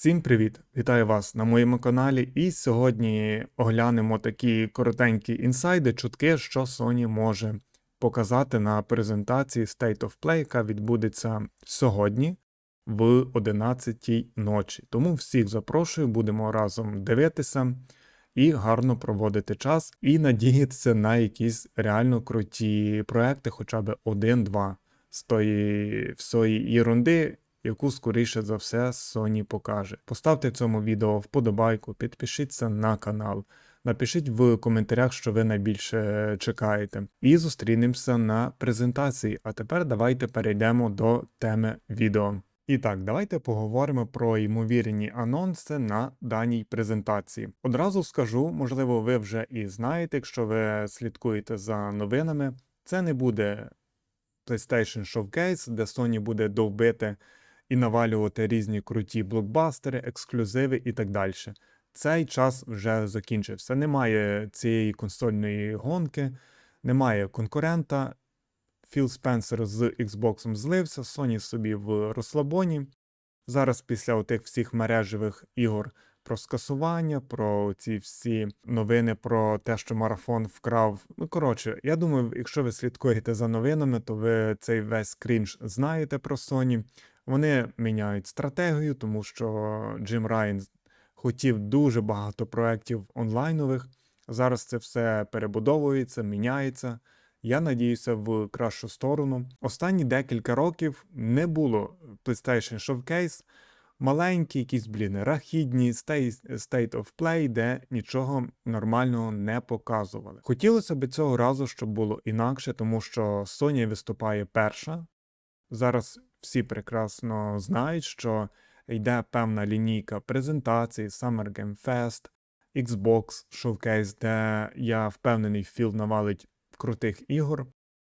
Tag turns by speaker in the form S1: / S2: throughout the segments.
S1: Всім привіт! Вітаю вас на моєму каналі. І сьогодні оглянемо такі коротенькі інсайди, чутки, що Sony може показати на презентації State of Play, яка відбудеться сьогодні в 11 ночі. Тому всіх запрошую, будемо разом дивитися і гарно проводити час, і надіятися на якісь реально круті проекти, хоча б один-два з тої всої ерунди, яку скоріше за все Sony покаже. Поставте цьому відео вподобайку, підпишіться на канал. Напишіть в коментарях, що ви найбільше чекаєте. І зустрінемося на презентації. А тепер давайте перейдемо до теми відео. І так, давайте поговоримо про ймовірні анонси на даній презентації. Одразу скажу, можливо, ви вже і знаєте, якщо ви слідкуєте за новинами, це не буде PlayStation Showcase, де Sony буде довбити і навалювати різні круті блокбастери, ексклюзиви і так далі. Цей час вже закінчився. Немає цієї консольної гонки, немає конкурента. Філ Спенсер з Xbox злився, Sony собі в розслабоні. Зараз після тих всіх мережевих ігор про скасування, про ці всі новини про те, що марафон вкрав. Ну, коротше, я думаю, якщо ви слідкуєте за новинами, то ви цей весь крінж знаєте про Sony. Вони міняють стратегію, тому що Джим Райан хотів дуже багато проєктів онлайнових. Зараз це все перебудовується, міняється. Я надіюся в кращу сторону. Останні декілька років не було PlayStation Showcase, маленькі, якісь, блін, рахідні State of Play, де нічого нормального не показували. Хотілося б цього разу, щоб було інакше, тому що Sony виступає перша. Зараз всі прекрасно знають, що йде певна лінійка презентацій, Summer Game Fest, Xbox Showcase, де я впевнений, Філ навалить крутих ігор.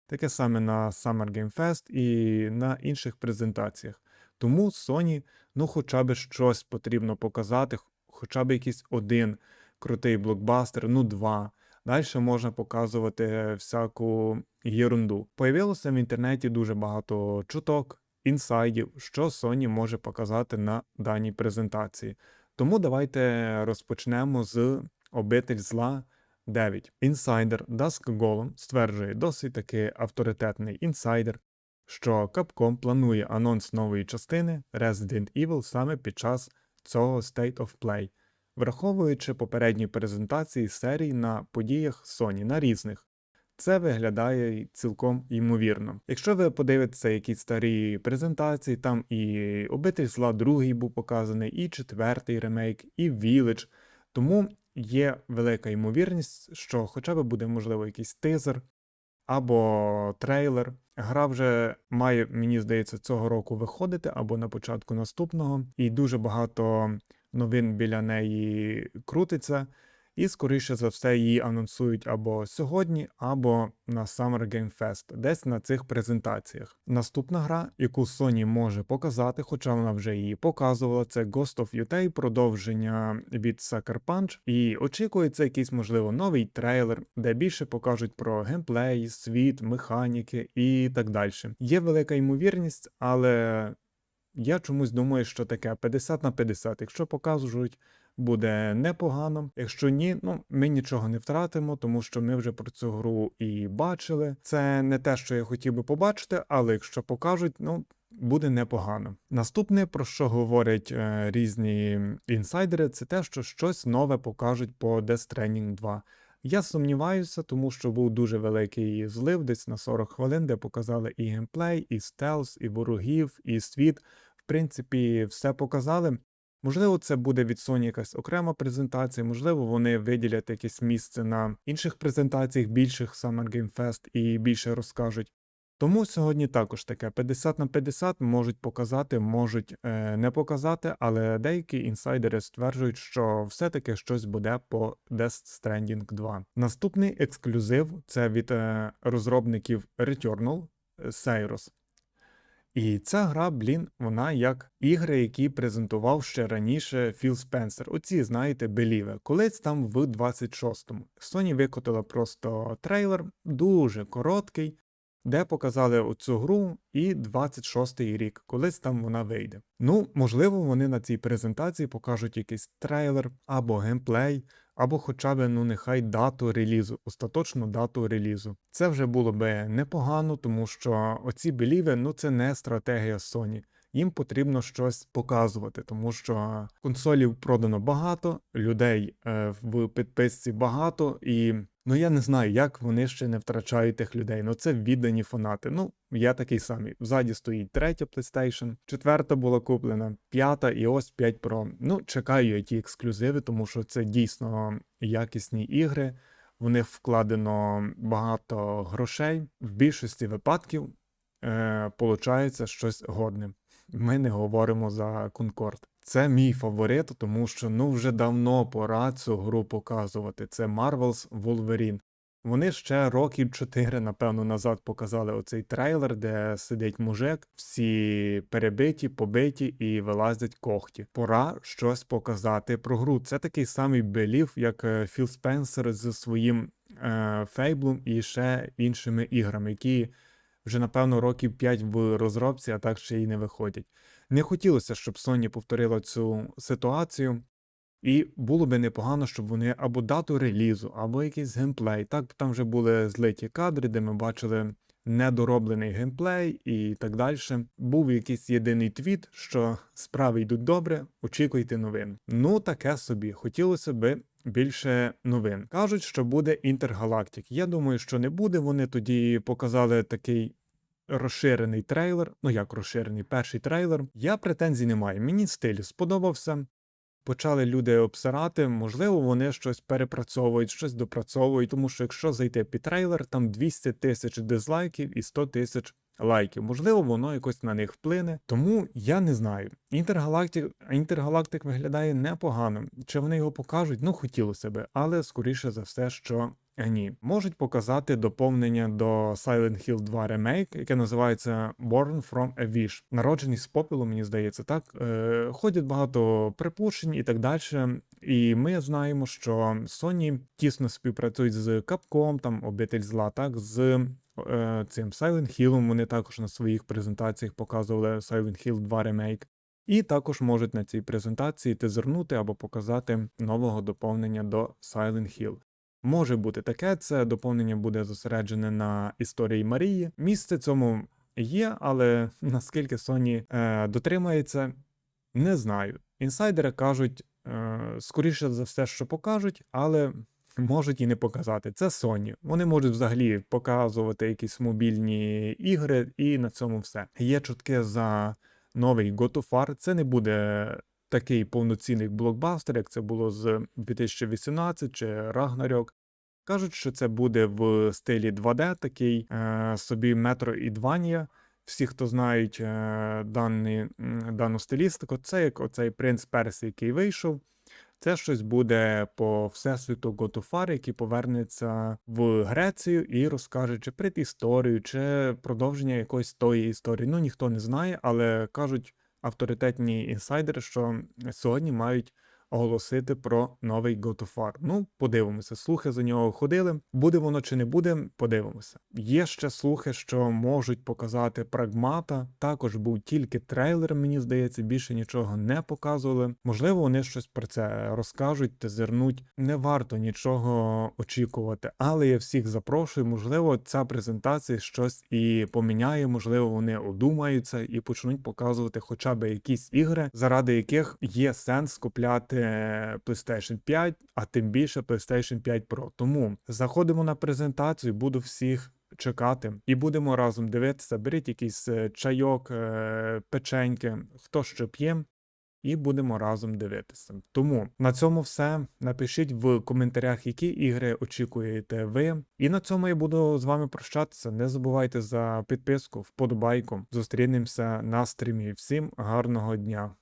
S1: Таке саме на Summer Game Fest і на інших презентаціях. Тому Sony, ну, хоча б щось потрібно показати, хоча б якийсь один крутий блокбастер, ну два. Далі можна показувати всяку єрунду. Появилося в інтернеті дуже багато чуток, інсайдів, що Sony може показати на даній презентації. Тому давайте розпочнемо з обитель зла 9. Інсайдер Dusk Golem стверджує досить таки авторитетний інсайдер, що Capcom планує анонс нової частини Resident Evil саме під час цього State of Play, враховуючи попередні презентації серій на подіях Sony на різних. Це виглядає цілком ймовірно. Якщо ви подивитеся якісь старі презентації, там і Обитель зла другий був показаний, і четвертий ремейк, і Village, тому є велика ймовірність, що хоча б буде можливо якийсь тизер або трейлер. Гра вже має, мені здається, цього року виходити або на початку наступного, і дуже багато новин біля неї крутиться. І, скоріше за все, її анонсують або сьогодні, або на Summer Game Fest, десь на цих презентаціях. Наступна гра, яку Sony може показати, хоча вона вже її показувала, це Ghost of Yutei, продовження від Sucker Punch. І очікується якийсь, можливо, новий трейлер, де більше покажуть про геймплей, світ, механіки і так далі. Є велика ймовірність, але я чомусь думаю, що таке 50 на 50. Якщо покажуть буде непогано. Якщо ні, ну ми нічого не втратимо, тому що ми вже про цю гру і бачили. Це не те, що я хотів би побачити, але якщо покажуть, ну. Буде непогано. Наступне, про що говорять е, різні інсайдери, це те, що щось нове покажуть по Death Stranding 2. Я сумніваюся, тому що був дуже великий злив, десь на 40 хвилин, де показали і геймплей, і стелс, і ворогів, і світ. В принципі, все показали. Можливо, це буде від Sony якась окрема презентація, можливо, вони виділять якесь місце на інших презентаціях, більших Summer Game Fest і більше розкажуть. Тому сьогодні також таке 50 на 50 можуть показати, можуть е, не показати, але деякі інсайдери стверджують, що все-таки щось буде по Death Stranding 2. Наступний ексклюзив це від е, розробників Returnal Seiros. І ця гра, блін, вона як ігри, які презентував ще раніше Філ Спенсер. Оці, знаєте, беліве. Колись там в 26-му. Sony викотила просто трейлер, дуже короткий, де показали оцю гру і 26-й рік, колись там вона вийде. Ну, можливо, вони на цій презентації покажуть якийсь трейлер або геймплей, або хоча б, ну нехай дату релізу, остаточну дату релізу. Це вже було би непогано, тому що оці беліви, ну це не стратегія Sony. Їм потрібно щось показувати, тому що консолів продано багато, людей е, в підписці багато, і ну я не знаю, як вони ще не втрачають тих людей. Ну це віддані фанати. Ну я такий самий. Ззаді стоїть третя PlayStation, четверта була куплена, п'ята і ось 5 Pro. Ну чекаю я ті ексклюзиви, тому що це дійсно якісні ігри. В них вкладено багато грошей. В більшості випадків е, щось годне. Ми не говоримо за Конкорд. Це мій фаворит, тому що ну вже давно пора цю гру показувати. Це Marvel's Wolverine. Вони ще років 4, напевно, назад показали оцей трейлер, де сидить мужик, всі перебиті, побиті і вилазять когті. Пора щось показати про гру. Це такий самий белів, як е, Філ Спенсер з своїм е, Фейблом і ще іншими іграми, які вже, напевно, років 5 в розробці, а так ще й не виходять. Не хотілося, щоб Sony повторила цю ситуацію. І було би непогано, щоб вони або дату релізу, або якийсь геймплей. Так, там вже були злиті кадри, де ми бачили недороблений геймплей і так далі. Був якийсь єдиний твіт, що справи йдуть добре, очікуйте новин. Ну, таке собі. Хотілося би більше новин. Кажуть, що буде Інтергалактик. Я думаю, що не буде. Вони тоді показали такий. Розширений трейлер, ну як розширений? Перший трейлер. Я претензій не маю. Мені стиль сподобався. Почали люди обсирати, можливо, вони щось перепрацьовують, щось допрацьовують, тому що якщо зайти під трейлер, там 200 тисяч дизлайків і 100 тисяч лайків. Можливо, воно якось на них вплине. Тому я не знаю. Інтергалактик Інтергалактик виглядає непогано. Чи вони його покажуть? Ну, хотілося би, але скоріше за все, що. Ні, можуть показати доповнення до Silent Hill 2 Remake, яке називається Born from a Wish. Народжений з попелу, мені здається, так. Е, Ходять багато припущень і так далі. І ми знаємо, що Sony тісно співпрацюють з Capcom, там обитель зла, так, з цим Silent Hill. Вони також на своїх презентаціях показували Silent Hill 2 Remake. І також можуть на цій презентації тизернути або показати нового доповнення до Silent Hill. Може бути таке, це доповнення буде зосереджене на історії Марії. Місце цьому є, але наскільки Sony е, дотримається, не знаю. Інсайдери кажуть, е, скоріше за все, що покажуть, але можуть і не показати. Це Sony. Вони можуть взагалі показувати якісь мобільні ігри, і на цьому все. Є чутки за новий God of War. Це не буде такий повноцінний блокбастер, як це було з 2018 чи Ragnarok. Кажуть, що це буде в стилі 2D, такий е, собі Metroidvania. Всі, хто знають е, дані, дану стилістику, це як оцей принц Персі, який вийшов. Це щось буде по всесвіту Готуфар, який повернеться в Грецію і розкаже чи предісторію, чи продовження якоїсь тої історії. Ну ніхто не знає, але кажуть авторитетні інсайдери, що сьогодні мають оголосити про новий War. Ну, подивимося. Слухи за нього ходили. Буде воно чи не буде, подивимося. Є ще слухи, що можуть показати прагмата. Також був тільки трейлер, мені здається, більше нічого не показували. Можливо, вони щось про це розкажуть, тезернуть. Не варто нічого очікувати, але я всіх запрошую. Можливо, ця презентація щось і поміняє. Можливо, вони одумаються і почнуть показувати хоча б якісь ігри, заради яких є сенс купляти. PlayStation 5, а тим більше PlayStation 5 Pro. Тому заходимо на презентацію, буду всіх чекати і будемо разом дивитися. Беріть якийсь е, чайок, е, печеньки, хто що п'є. І будемо разом дивитися. Тому на цьому все. Напишіть в коментарях, які ігри очікуєте ви. І на цьому я буду з вами прощатися. Не забувайте за підписку, вподобайку. Зустрінемося на стрімі. Всім гарного дня!